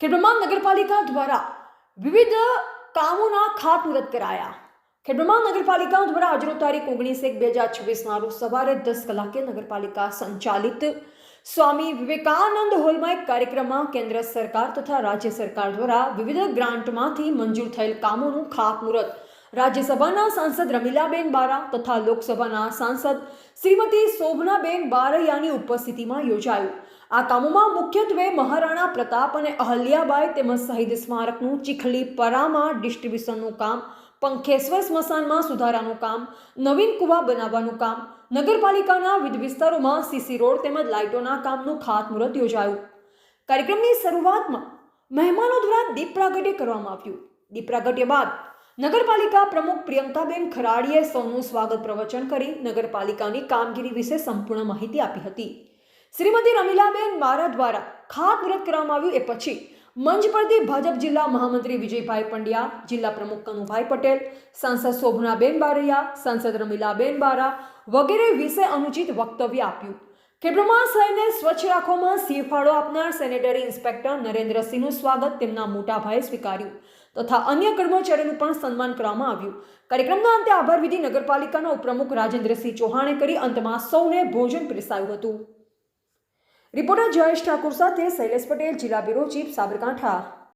ખેડબ્રહ્મા નગરપાલિકા દ્વારા વિવિધ કામોના ખાતમુહૂર્ત કરાયા. ખેડબ્રહ્મા નગરપાલિકા દ્વારા આજનો તારીખ ઓગણીસ એક બે હજાર છવ્વીસના રોજ સવારે દસ કલાકે નગરપાલિકા સંચાલિત સ્વામી વિવેકાનંદ હોલમાં એક કાર્યક્રમમાં કેન્દ્ર સરકાર તથા રાજ્ય સરકાર દ્વારા વિવિધ ગ્રાન્ટમાંથી મંજૂર થયેલ કામોનું ખાતમુહૂર્ત રાજ્યસભાના સાંસદ રમીલાબેન બારા તથા લોકસભાના સાંસદ શ્રીમતી શોભનાબેન બારૈયાની ઉપસ્થિતિમાં યોજાયું. આ કામોમાં મુખ્યત્વે મહારાણા પ્રતાપ અને અહલ્યાબાઈ તેમજ શહીદ સ્મારકનું ચીખલી પરામાં ડિસ્ટ્રીબ્યુશનનું કામ, પંખેશ્વર સ્મશાનમાં સુધારાનું કામ, નવીન કુવા બનાવવાનું કામ, નગરપાલિકાના વિવિધ વિસ્તારોમાં સીસી રોડ તેમજ લાઇટોના કામનું ખાતમુહૂર્ત યોજાયું. કાર્યક્રમની શરૂઆતમાં મહેમાનો દ્વારા દીપ પ્રાગટ્ય કરવામાં આવ્યું. દીપ પ્રાગટ્ય બાદ નગરપાલિકા પ્રમુખ પ્રિયંકાબેન ખરાડીએ સૌનું સ્વાગત પ્રવચન કરી નગરપાલિકાની કામગીરી વિશે સંપૂર્ણ માહિતી આપી હતી. શ્રીમતી રમીલાબેન મારા દ્વારા ખાતમુહૂર્ત કરવામાં આવ્યું એ પછી મંચ પરથી ભાજપ જિલ્લા મહામંત્રી વિજયભાઈ પંડ્યા, જિલ્લા પ્રમુખ કનુભાઈ પટેલ, સાંસદ શોભનાબેન બારૈયા, સાંસદ રમીલાબેન બારા વગેરે વિશે અનુચિત વક્તવ્ય આપ્યું. ખેડબ્રહ્મા શહેરને સ્વચ્છ રાખવામાં સિંહફાળો આપનાર સેનેટરી ઇન્સ્પેક્ટર નરેન્દ્રસિંહનું સ્વાગત તેમના મોટાભાઈએ સ્વીકાર્યું તથા અન્ય કર્મચારીઓનું પણ સન્માન કરવામાં આવ્યું. કાર્યક્રમના અંતે આભાર વિધિ નગરપાલિકાના ઉપપ્રમુખ રાજેન્દ્રસિંહ ચૌહાણે કરી અંતમાં સૌને ભોજન પીરસાયું હતું. રિપોર્ટર જયેશ ઠાકુર સાથે શૈલેષ પટેલ, જિલ્લા બ્યુરો ચીફ સાબરકાંઠા.